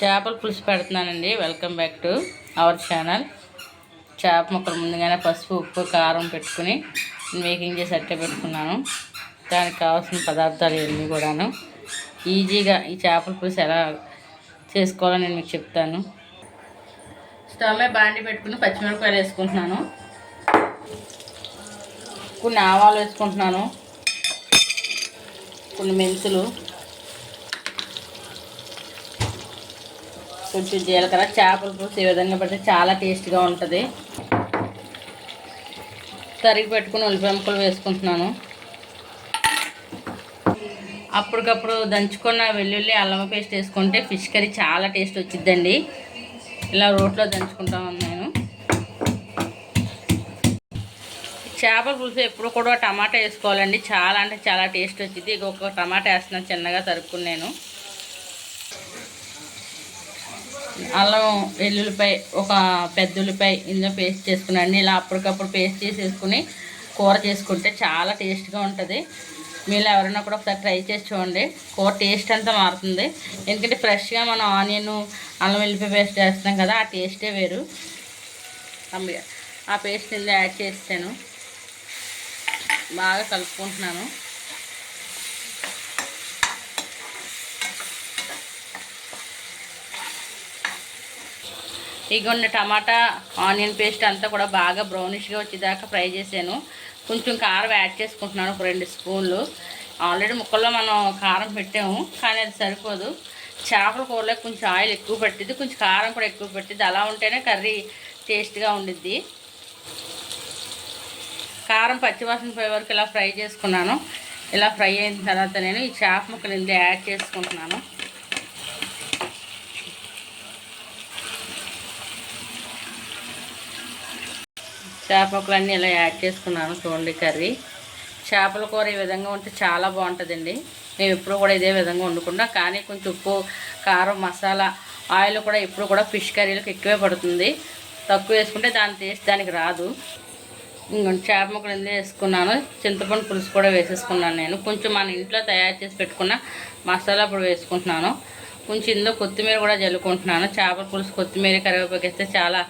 చేపల పులుసు పెడుతున్నానండి. Welcome back to our channel చేప ముక్కలు ముందుగానే పసుపు ఉప్పు కారం పెట్టుకుని మేకింగ్ చేసి అట్టే పెట్టుకున్నాను. దానికి కావాల్సిన పదార్థాలు ఇవన్నీ కూడాను. ఈజీగా ఈ చేపల పులుసు ఎలా చేసుకోవాలో నేను మీకు చెప్తాను. స్టవ్ మీద బాండి పెట్టుకుని పచ్చిమిరపకాయలు వేసుకుంటున్నాను. కొన్ని ఆవాలు వేసుకుంటున్నాను. కొన్ని మెంతులు. కొంచెం జీలకర్ర చేపల పులుసు ఈ విధంగా పెడితే చాలా టేస్ట్గా ఉంటుంది. తరిగి పెట్టుకుని ఉల్లిపాయ ముక్కలు వేసుకుంటున్నాను. అప్పటికప్పుడు దంచుకున్న వెల్లుల్లి అల్లం పేస్ట్ వేసుకుంటే ఫిష్ కర్రీ చాలా టేస్ట్ వచ్చిద్దండి. ఇలా రోట్లో దంచుకుంటాను నేను. చేపల పులుసు ఎప్పుడు కూడా టమాటా వేసుకోవాలండి. చాలా అంటే చాలా టేస్ట్ వచ్చింది ఒక టమాటా వేస్తున్నాను చిన్నగా తరుక్కుని నేను. అల్లం వెల్లుల్లిపాయ ఒక పెద్ద ఉల్లిపాయ ఇందులో పేస్ట్ చేసుకున్నాను. ఇలా అప్పటికప్పుడు పేస్ట్ చేసేసుకుని కూర చేసుకుంటే చాలా టేస్ట్గా ఉంటుంది. మీరు ఎవరైనా కూడా ఒకసారి ట్రై చేసి చూడండి. కూర టేస్ట్ అంతా మారుతుంది. ఎందుకంటే ఫ్రెష్గా మనం ఆనియన్ అల్లం వెల్లిపాయ పేస్ట్ చేస్తాం కదా ఆ టేస్టే వేరు. ఆ పేస్ట్ ఇందులో యాడ్ చేస్తాను. బాగా కలుపుకుంటున్నాను. ఇగొన్న టమాటా ఆనియన్ పేస్ట్ అంతా కూడా బాగా బ్రౌనిష్గా వచ్చేదాకా ఫ్రై చేశాను. కొంచెం కారం యాడ్ చేసుకుంటున్నాను ఒక రెండు స్పూన్లు. ఆల్రెడీ ముక్కల్లో మనం కారం పెట్టాము కానీ అది సరిపోదు. చేపల కూరలో కొంచెం ఆయిల్ ఎక్కువ పెట్టింది కొంచెం కారం కూడా ఎక్కువ పెట్టింది అలా ఉంటేనే కర్రీ టేస్ట్గా ఉండిద్ది. కారం పచ్చివాసన పోయే వరకు ఇలా ఫ్రై చేసుకున్నాను. ఇలా ఫ్రై అయిన తర్వాత నేను ఈ చేప ముక్కలు ఇందులో యాడ్ చేసుకుంటున్నాను. చేప ఇలా యాడ్ చేసుకున్నాను చూడండి కర్రీ. చేపల కూర ఈ విధంగా ఉంటే చాలా బాగుంటుందండి. మేము ఎప్పుడు కూడా ఇదే విధంగా వండుకుంటాం. కానీ కొంచెం ఉప్పు కారం మసాలా ఆయిల్ కూడా ఎప్పుడు కూడా ఫిష్ కర్రీలకు ఎక్కువే పడుతుంది. తక్కువ వేసుకుంటే దాని టేస్ట్ దానికి రాదు. ఇంకొంచెం చేప ముక్కలు ఇందులో వేసుకున్నాను చింతపండు పులుసు కూడా వేసేసుకున్నాను నేను. కొంచెం మన ఇంట్లో తయారు చేసి పెట్టుకున్న మసాలా ఇప్పుడు వేసుకుంటున్నాను. కొంచెం ఇందులో కొత్తిమీర కూడా జల్లుకుంటున్నాను. చేపల పులుసు కొత్తిమీర కరివేపాకు వేస్తే చాలా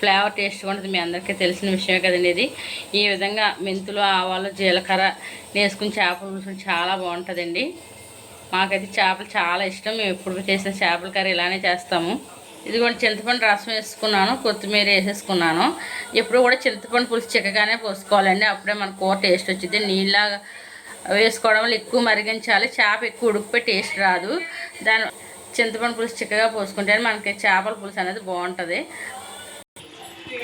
ఫ్లేవర్ టేస్ట్ ఉంటుంది మీ అందరికీ తెలిసిన విషయమే కదండి ఇది. ఈ విధంగా మెంతులు ఆవాలు జీలకర్ర వేసుకుని చేపల పులుసు చాలా బాగుంటుందండి. మాకైతే చేపలు చాలా ఇష్టం. మేము ఎప్పుడు చేసిన చేపల కర్రీ ఇలానే చేస్తాము. ఇది కూడా చింతపండు రసం వేసుకున్నాను కొత్తిమీర వేసేసుకున్నాను. ఎప్పుడు కూడా చింతపండు పులుసు చిక్కగానే పోసుకోవాలండి. అప్పుడే మన కూర టేస్ట్ వచ్చింది నీళ్ళ వేసుకోవడం వల్ల ఎక్కువ మరిగించాలి. చేప ఎక్కువ ఉడికిపోయి టేస్ట్ రాదు. దాని చింతపండు పులుసు చిక్కగా పోసుకుంటే మనకి చేపల పులుసు అనేది బాగుంటుంది.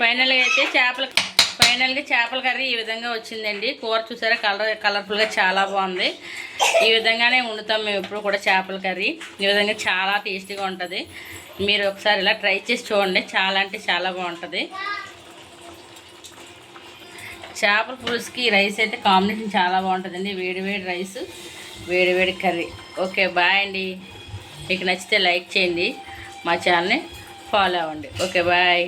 ఫైనల్గా అయితే చేపల ఫైనల్గా చేపల కర్రీ ఈ విధంగా వచ్చిందండి. కూర చూసారా? కలర్ కలర్ఫుల్గా చాలా బాగుంది. ఈ విధంగానే వండుతాం మేము ఎప్పుడు కూడా చేపల కర్రీ. ఈ విధంగా చాలా టేస్టీగా ఉంటుంది. మీరు ఒకసారి ఇలా ట్రై చేసి చూడండి. చాలా అంటే చాలా బాగుంటుంది. చేపల పులుసుకి రైస్ అయితే కాంబినేషన్ చాలా బాగుంటుందండి. వేడి వేడి రైస్ వేడి వేడి కర్రీ. ఓకే బాయ్ అండి. మీకు నచ్చితే లైక్ చేయండి. మా ఛానల్ని ఫాలో అవ్వండి. Okay bye